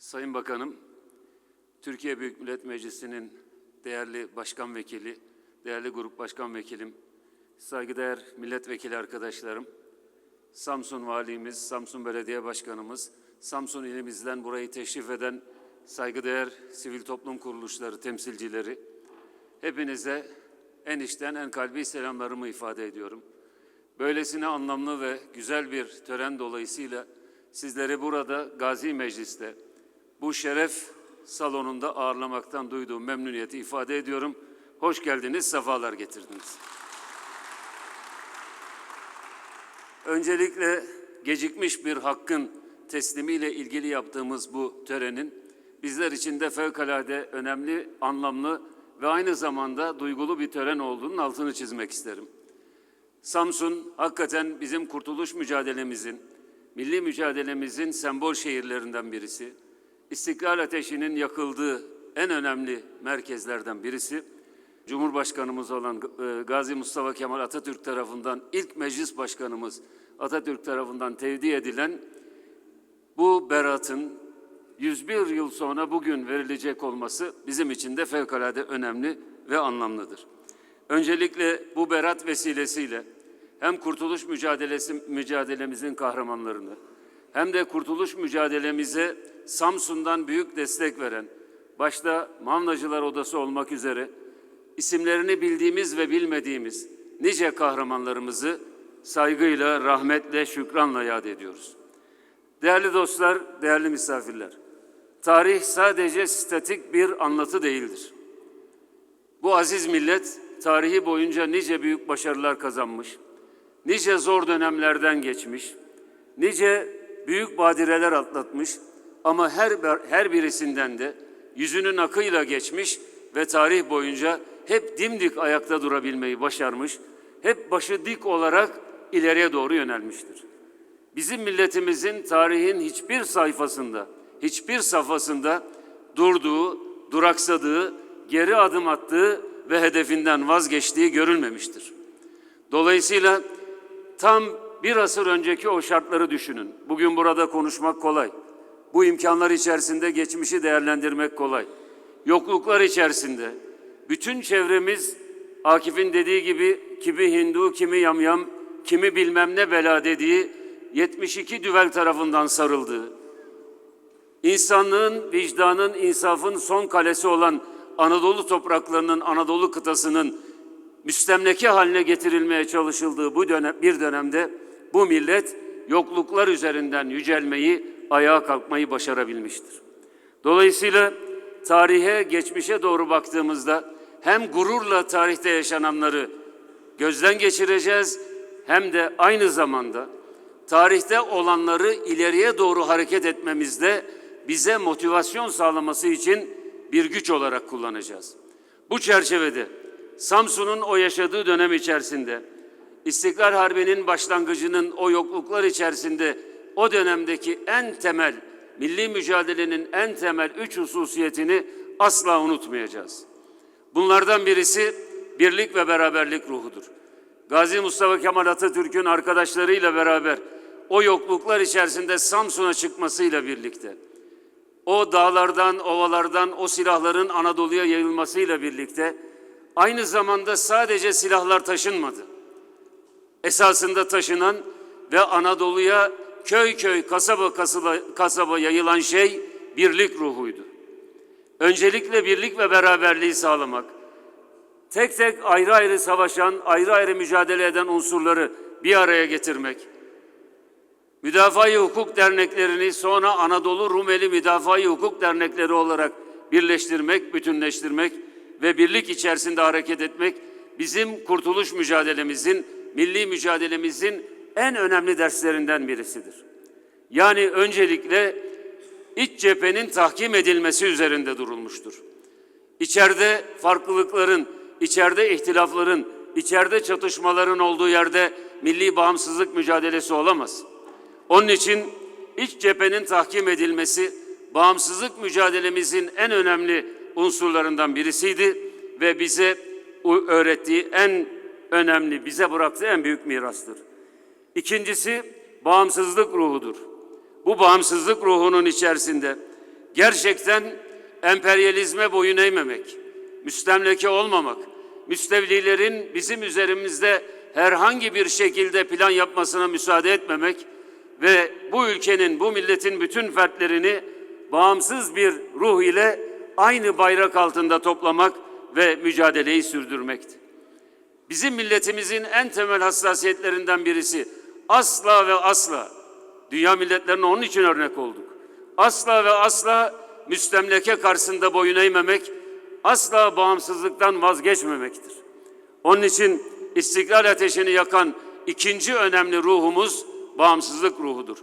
Sayın Bakanım, Türkiye Büyük Millet Meclisi'nin değerli başkan vekili, değerli grup başkan vekilim, saygıdeğer milletvekili arkadaşlarım, Samsun Valimiz, Samsun Belediye Başkanımız, Samsun ilimizden burayı teşrif eden saygıdeğer sivil toplum kuruluşları temsilcileri, hepinize en içten en kalbi selamlarımı ifade ediyorum. Böylesine anlamlı ve güzel bir tören dolayısıyla sizleri burada Gazi Meclis'te bu şeref salonunda ağırlamaktan duyduğum memnuniyeti ifade ediyorum. Hoş geldiniz, sefalar getirdiniz. Öncelikle gecikmiş bir hakkın teslimiyle ilgili yaptığımız bu törenin bizler için de fevkalade önemli, anlamlı ve aynı zamanda duygulu bir tören olduğunun altını çizmek isterim. Samsun hakikaten bizim kurtuluş mücadelemizin, milli mücadelemizin sembol şehirlerinden birisi. İstiklal ateşinin yakıldığı en önemli merkezlerden birisi. Cumhurbaşkanımız olan e, Gazi Mustafa Kemal Atatürk tarafından ilk meclis başkanımız Atatürk tarafından tevdi edilen bu beratın 101 yıl sonra bugün verilecek olması bizim için de fevkalade önemli ve anlamlıdır. Öncelikle bu berat vesilesiyle hem kurtuluş mücadelesi mücadelemizin kahramanlarını hem de kurtuluş mücadelemize Samsun'dan büyük destek veren başta Mavnacılar Odası olmak üzere isimlerini bildiğimiz ve bilmediğimiz nice kahramanlarımızı saygıyla, rahmetle, şükranla yad ediyoruz. Değerli dostlar, değerli misafirler, tarih sadece statik bir anlatı değildir. Bu aziz millet tarihi boyunca nice büyük başarılar kazanmış, nice zor dönemlerden geçmiş, nice büyük badireler atlatmış ama her her birisinden de yüzünün akıyla geçmiş ve tarih boyunca hep dimdik ayakta durabilmeyi başarmış, hep başı dik olarak ileriye doğru yönelmiştir. Bizim milletimizin tarihin hiçbir sayfasında, hiçbir safhasında durduğu, duraksadığı, geri adım attığı ve hedefinden vazgeçtiği görülmemiştir. Dolayısıyla tam bir asır önceki o şartları düşünün. Bugün burada konuşmak kolay. Bu imkanlar içerisinde geçmişi değerlendirmek kolay. Yokluklar içerisinde bütün çevremiz Akif'in dediği gibi kimi Hindu, kimi yamyam, kimi bilmem ne bela dediği 72 düvel tarafından sarıldığı, insanlığın, vicdanın, insafın son kalesi olan Anadolu topraklarının, Anadolu kıtasının müstemleke haline getirilmeye çalışıldığı bu dönem, bir dönemde bu millet yokluklar üzerinden yücelmeyi, ayağa kalkmayı başarabilmiştir. Dolayısıyla tarihe, geçmişe doğru baktığımızda hem gururla tarihte yaşananları gözden geçireceğiz hem de aynı zamanda tarihte olanları ileriye doğru hareket etmemizde bize motivasyon sağlaması için bir güç olarak kullanacağız. Bu çerçevede Samsun'un o yaşadığı dönem içerisinde İstiklal Harbi'nin başlangıcının o yokluklar içerisinde o dönemdeki en temel milli mücadelenin en temel üç hususiyetini asla unutmayacağız. Bunlardan birisi birlik ve beraberlik ruhudur. Gazi Mustafa Kemal Atatürk'ün arkadaşlarıyla beraber o yokluklar içerisinde Samsun'a çıkmasıyla birlikte o dağlardan, ovalardan o silahların Anadolu'ya yayılmasıyla birlikte aynı zamanda sadece silahlar taşınmadı. Esasında taşınan ve Anadolu'ya köy köy, kasaba kasaba, kasaba yayılan şey birlik ruhuydu. Öncelikle birlik ve beraberliği sağlamak, tek tek ayrı ayrı savaşan, ayrı ayrı mücadele eden unsurları bir araya getirmek, Müdafaa-i Hukuk Derneklerini sonra Anadolu Rumeli Müdafaa-i Hukuk Dernekleri olarak birleştirmek, bütünleştirmek ve birlik içerisinde hareket etmek bizim kurtuluş mücadelemizin, milli mücadelemizin en önemli derslerinden birisidir. Yani öncelikle iç cephenin tahkim edilmesi üzerinde durulmuştur. İçeride farklılıkların, içeride ihtilafların, içeride çatışmaların olduğu yerde milli bağımsızlık mücadelesi olamaz. Onun için iç cephenin tahkim edilmesi bağımsızlık mücadelemizin en önemli unsurlarından birisiydi ve bize öğrettiği en önemli, bize bıraktığı en büyük mirastır. İkincisi bağımsızlık ruhudur. Bu bağımsızlık ruhunun içerisinde gerçekten emperyalizme boyun eğmemek, müstemleke olmamak, müstevlilerin bizim üzerimizde herhangi bir şekilde plan yapmasına müsaade etmemek ve bu ülkenin, bu milletin bütün fertlerini bağımsız bir ruh ile aynı bayrak altında toplamak ve mücadeleyi sürdürmekti. Bizim milletimizin en temel hassasiyetlerinden birisi asla ve asla dünya milletlerine onun için örnek olduk. Asla ve asla müstemleke karşısında boyun eğmemek, asla bağımsızlıktan vazgeçmemektir. Onun için istiklal ateşini yakan ikinci önemli ruhumuz bağımsızlık ruhudur.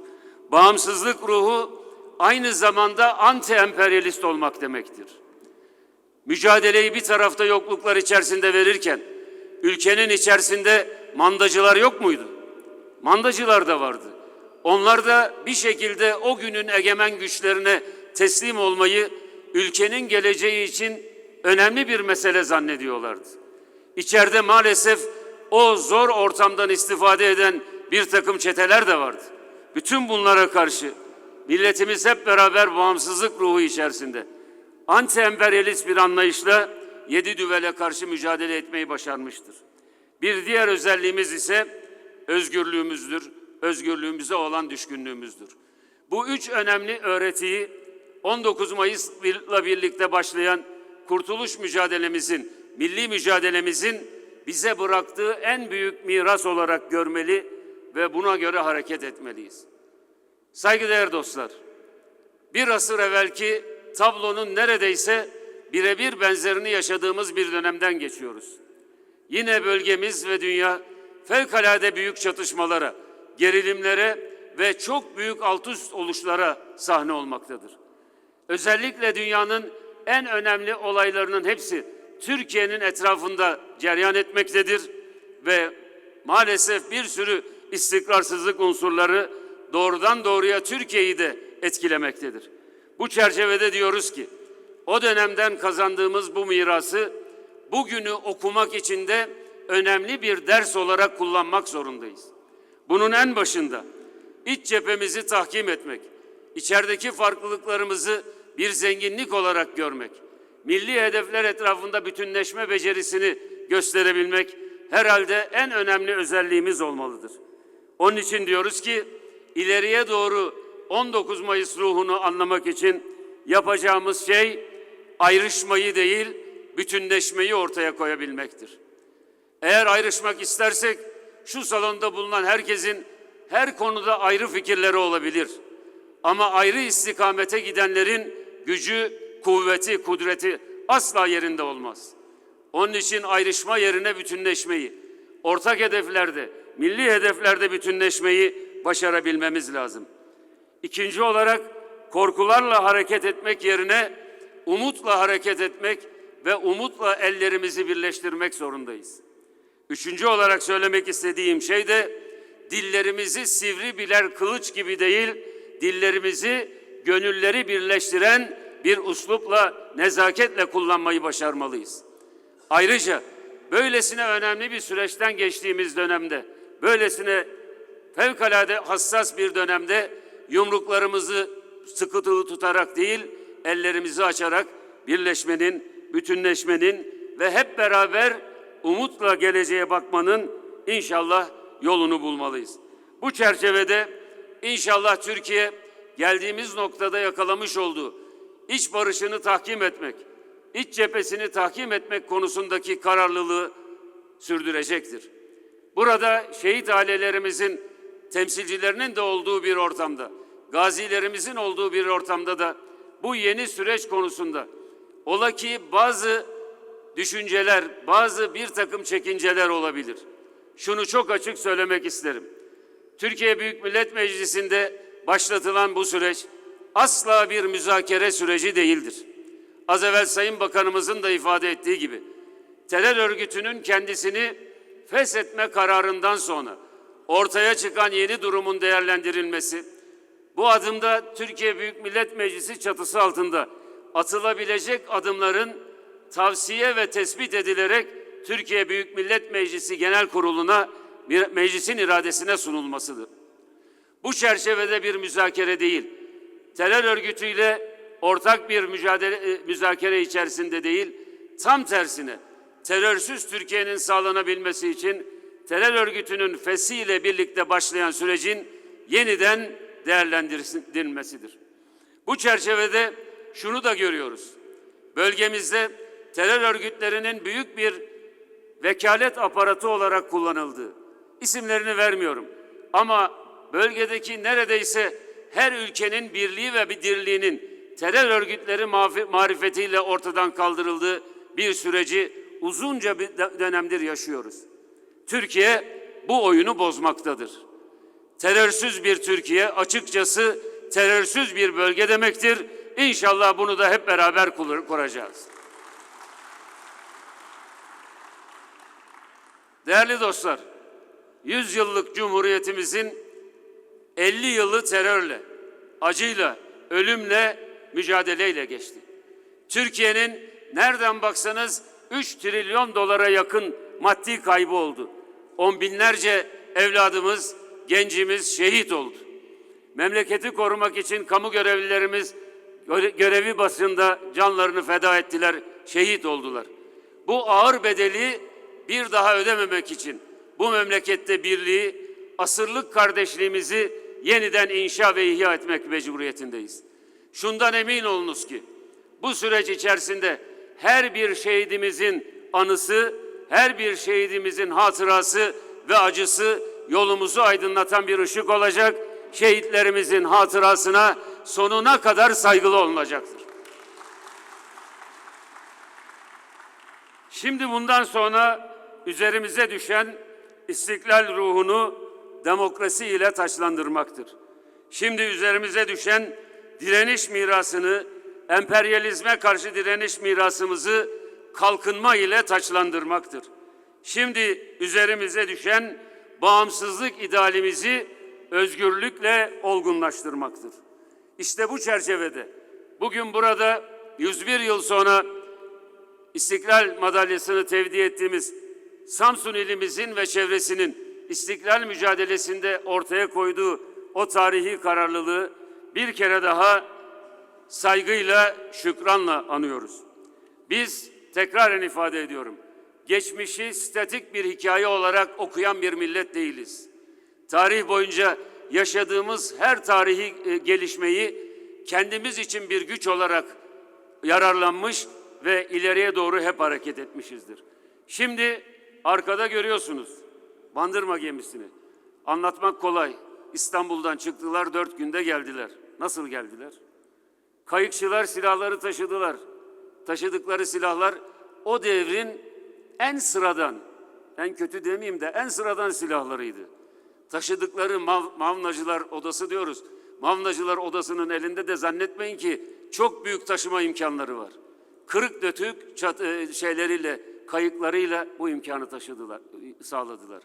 Bağımsızlık ruhu aynı zamanda anti-emperyalist olmak demektir. Mücadeleyi bir tarafta yokluklar içerisinde verirken ülkenin içerisinde mandacılar yok muydu? Mandacılar da vardı. Onlar da bir şekilde o günün egemen güçlerine teslim olmayı ülkenin geleceği için önemli bir mesele zannediyorlardı. İçeride maalesef o zor ortamdan istifade eden bir takım çeteler de vardı. Bütün bunlara karşı milletimiz hep beraber bağımsızlık ruhu içerisinde anti-emperyalist bir anlayışla yedi düvele karşı mücadele etmeyi başarmıştır. Bir diğer özelliğimiz ise özgürlüğümüzdür, özgürlüğümüze olan düşkünlüğümüzdür. Bu üç önemli öğretiyi 19 Mayıs'la birlikte başlayan kurtuluş mücadelemizin, milli mücadelemizin bize bıraktığı en büyük miras olarak görmeli ve buna göre hareket etmeliyiz. Saygıdeğer dostlar, bir asır evvelki tablonun neredeyse birebir benzerini yaşadığımız bir dönemden geçiyoruz. Yine bölgemiz ve dünya fevkalade büyük çatışmalara, gerilimlere ve çok büyük alt üst oluşlara sahne olmaktadır. Özellikle dünyanın en önemli olaylarının hepsi Türkiye'nin etrafında cereyan etmektedir ve maalesef bir sürü istikrarsızlık unsurları doğrudan doğruya Türkiye'yi de etkilemektedir. Bu çerçevede diyoruz ki o dönemden kazandığımız bu mirası bugünü okumak için de önemli bir ders olarak kullanmak zorundayız. Bunun en başında iç cephemizi tahkim etmek, içerideki farklılıklarımızı bir zenginlik olarak görmek, milli hedefler etrafında bütünleşme becerisini gösterebilmek herhalde en önemli özelliğimiz olmalıdır. Onun için diyoruz ki ileriye doğru 19 Mayıs ruhunu anlamak için yapacağımız şey ayrışmayı değil, bütünleşmeyi ortaya koyabilmektir. Eğer ayrışmak istersek şu salonda bulunan herkesin her konuda ayrı fikirleri olabilir. Ama ayrı istikamete gidenlerin gücü, kuvveti, kudreti asla yerinde olmaz. Onun için ayrışma yerine bütünleşmeyi, ortak hedeflerde, milli hedeflerde bütünleşmeyi başarabilmemiz lazım. İkinci olarak korkularla hareket etmek yerine umutla hareket etmek ve umutla ellerimizi birleştirmek zorundayız. Üçüncü olarak söylemek istediğim şey de dillerimizi sivri birer kılıç gibi değil, dillerimizi gönülleri birleştiren bir uslupla, nezaketle kullanmayı başarmalıyız. Ayrıca böylesine önemli bir süreçten geçtiğimiz dönemde, böylesine fevkalade hassas bir dönemde yumruklarımızı sıkıtılı tutarak değil, ellerimizi açarak birleşmenin, bütünleşmenin ve hep beraber umutla geleceğe bakmanın inşallah yolunu bulmalıyız. Bu çerçevede inşallah Türkiye geldiğimiz noktada yakalamış olduğu iç barışını tahkim etmek, iç cephesini tahkim etmek konusundaki kararlılığı sürdürecektir. Burada şehit ailelerimizin temsilcilerinin de olduğu bir ortamda, gazilerimizin olduğu bir ortamda da bu yeni süreç konusunda ola ki bazı düşünceler, bazı bir takım çekinceler olabilir. Şunu çok açık söylemek isterim. Türkiye Büyük Millet Meclisi'nde başlatılan bu süreç asla bir müzakere süreci değildir. Az evvel Sayın Bakanımızın da ifade ettiği gibi terör örgütünün kendisini feshetme kararından sonra ortaya çıkan yeni durumun değerlendirilmesi, bu adımda Türkiye Büyük Millet Meclisi çatısı altında atılabilecek adımların tavsiye ve tespit edilerek Türkiye Büyük Millet Meclisi Genel Kurulu'na meclisin iradesine sunulmasıdır. Bu çerçevede bir müzakere değil, terör örgütüyle ortak bir mücadele e, müzakere içerisinde değil, tam tersine terörsüz Türkiye'nin sağlanabilmesi için terör örgütünün fesiyle birlikte başlayan sürecin yeniden değerlendirilmesidir. Bu çerçevede şunu da görüyoruz. Bölgemizde terör örgütlerinin büyük bir vekalet aparatı olarak kullanıldığı, isimlerini vermiyorum ama bölgedeki neredeyse her ülkenin birliği ve bir dirliğinin terör örgütleri marifetiyle ortadan kaldırıldığı bir süreci uzunca bir dönemdir yaşıyoruz. Türkiye bu oyunu bozmaktadır. Terörsüz bir Türkiye açıkçası terörsüz bir bölge demektir. İnşallah bunu da hep beraber kur- kuracağız. Değerli dostlar, 100 yıllık Cumhuriyetimizin 50 yılı terörle, acıyla, ölümle, mücadeleyle geçti. Türkiye'nin nereden baksanız 3 trilyon dolara yakın maddi kaybı oldu. On binlerce evladımız, gencimiz şehit oldu. Memleketi korumak için kamu görevlilerimiz göre- görevi başında canlarını feda ettiler, şehit oldular. Bu ağır bedeli bir daha ödememek için bu memlekette birliği, asırlık kardeşliğimizi yeniden inşa ve ihya etmek mecburiyetindeyiz. Şundan emin olunuz ki bu süreç içerisinde her bir şehidimizin anısı, her bir şehidimizin hatırası ve acısı yolumuzu aydınlatan bir ışık olacak. Şehitlerimizin hatırasına sonuna kadar saygılı olunacaktır. Şimdi bundan sonra üzerimize düşen istiklal ruhunu demokrasi ile taçlandırmaktır. Şimdi üzerimize düşen direniş mirasını, emperyalizme karşı direniş mirasımızı kalkınma ile taçlandırmaktır. Şimdi üzerimize düşen bağımsızlık idealimizi özgürlükle olgunlaştırmaktır. İşte bu çerçevede bugün burada 101 yıl sonra İstiklal madalyasını tevdi ettiğimiz Samsun ilimizin ve çevresinin istiklal mücadelesinde ortaya koyduğu o tarihi kararlılığı bir kere daha saygıyla, şükranla anıyoruz. Biz tekraren ifade ediyorum. Geçmişi statik bir hikaye olarak okuyan bir millet değiliz. Tarih boyunca yaşadığımız her tarihi e, gelişmeyi kendimiz için bir güç olarak yararlanmış ve ileriye doğru hep hareket etmişizdir. Şimdi arkada görüyorsunuz Bandırma gemisini. Anlatmak kolay. İstanbul'dan çıktılar, dört günde geldiler. Nasıl geldiler? Kayıkçılar silahları taşıdılar. Taşıdıkları silahlar o devrin en sıradan, en kötü demeyeyim de en sıradan silahlarıydı. Taşıdıkları mav, mavnacılar odası diyoruz. Mavnacılar odasının elinde de zannetmeyin ki çok büyük taşıma imkanları var. Kırık dötük çat, e, şeyleriyle, kayıklarıyla bu imkanı taşıdılar, sağladılar.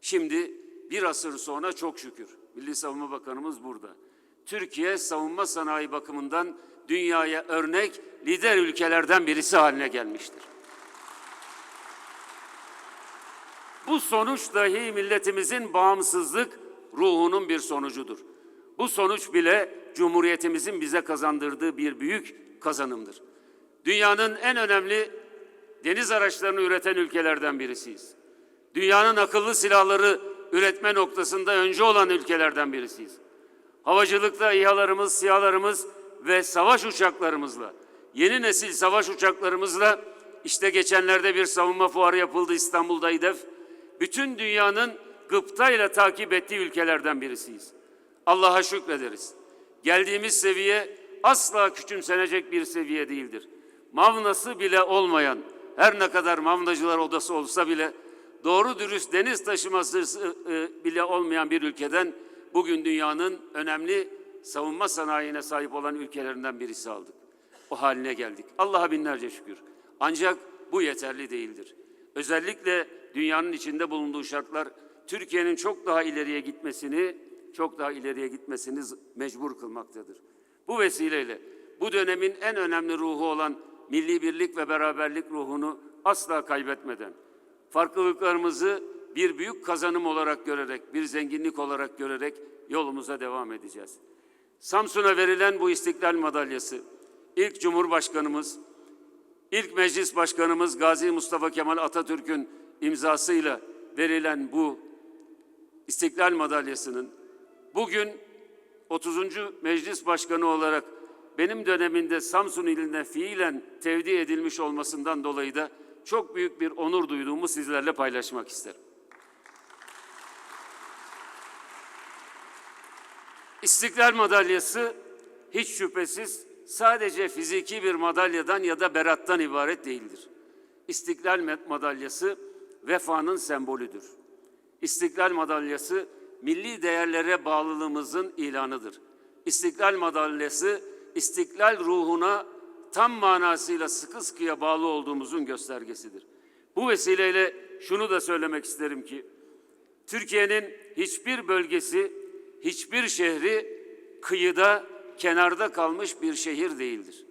Şimdi bir asır sonra çok şükür Milli Savunma Bakanımız burada. Türkiye savunma sanayi bakımından dünyaya örnek lider ülkelerden birisi haline gelmiştir. Bu sonuç dahi milletimizin bağımsızlık ruhunun bir sonucudur. Bu sonuç bile Cumhuriyetimizin bize kazandırdığı bir büyük kazanımdır. Dünyanın en önemli deniz araçlarını üreten ülkelerden birisiyiz. Dünyanın akıllı silahları üretme noktasında önce olan ülkelerden birisiyiz. Havacılıkta İHA'larımız, SİHA'larımız ve savaş uçaklarımızla, yeni nesil savaş uçaklarımızla işte geçenlerde bir savunma fuarı yapıldı İstanbul'da İDEF. Bütün dünyanın gıptayla takip ettiği ülkelerden birisiyiz. Allah'a şükrederiz. Geldiğimiz seviye asla küçümsenecek bir seviye değildir. Mavnası bile olmayan, her ne kadar mavnacılar odası olsa bile doğru dürüst deniz taşıması e, bile olmayan bir ülkeden bugün dünyanın önemli savunma sanayine sahip olan ülkelerinden birisi aldık. O haline geldik. Allah'a binlerce şükür. Ancak bu yeterli değildir. Özellikle dünyanın içinde bulunduğu şartlar Türkiye'nin çok daha ileriye gitmesini, çok daha ileriye gitmesini mecbur kılmaktadır. Bu vesileyle bu dönemin en önemli ruhu olan milli birlik ve beraberlik ruhunu asla kaybetmeden, farklılıklarımızı bir büyük kazanım olarak görerek, bir zenginlik olarak görerek yolumuza devam edeceğiz. Samsun'a verilen bu istiklal madalyası ilk Cumhurbaşkanımız, ilk Meclis Başkanımız Gazi Mustafa Kemal Atatürk'ün imzasıyla verilen bu İstiklal Madalyası'nın bugün 30. Meclis Başkanı olarak benim döneminde Samsun iline fiilen tevdi edilmiş olmasından dolayı da çok büyük bir onur duyduğumu sizlerle paylaşmak isterim. İstiklal Madalyası hiç şüphesiz sadece fiziki bir madalyadan ya da berattan ibaret değildir. İstiklal Madalyası vefanın sembolüdür. İstiklal Madalyası milli değerlere bağlılığımızın ilanıdır. İstiklal Madalyası istiklal ruhuna tam manasıyla sıkı sıkıya bağlı olduğumuzun göstergesidir. Bu vesileyle şunu da söylemek isterim ki Türkiye'nin hiçbir bölgesi, hiçbir şehri kıyıda, kenarda kalmış bir şehir değildir.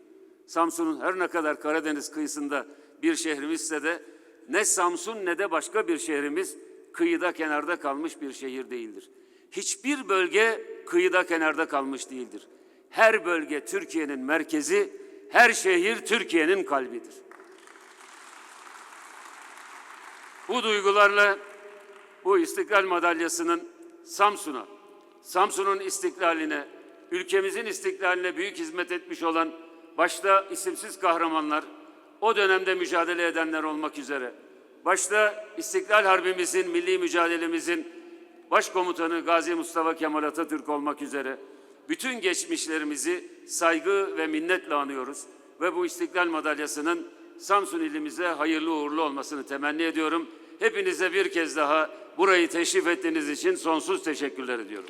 Samsun'un her ne kadar Karadeniz kıyısında bir şehrimizse de ne Samsun ne de başka bir şehrimiz kıyıda kenarda kalmış bir şehir değildir. Hiçbir bölge kıyıda kenarda kalmış değildir. Her bölge Türkiye'nin merkezi, her şehir Türkiye'nin kalbidir. Bu duygularla bu İstiklal Madalyası'nın Samsun'a, Samsun'un istiklaline, ülkemizin istiklaline büyük hizmet etmiş olan başta isimsiz kahramanlar, o dönemde mücadele edenler olmak üzere, başta İstiklal Harbimizin, milli mücadelemizin başkomutanı Gazi Mustafa Kemal Atatürk olmak üzere bütün geçmişlerimizi saygı ve minnetle anıyoruz ve bu İstiklal Madalyası'nın Samsun ilimize hayırlı uğurlu olmasını temenni ediyorum. Hepinize bir kez daha burayı teşrif ettiğiniz için sonsuz teşekkürler ediyorum.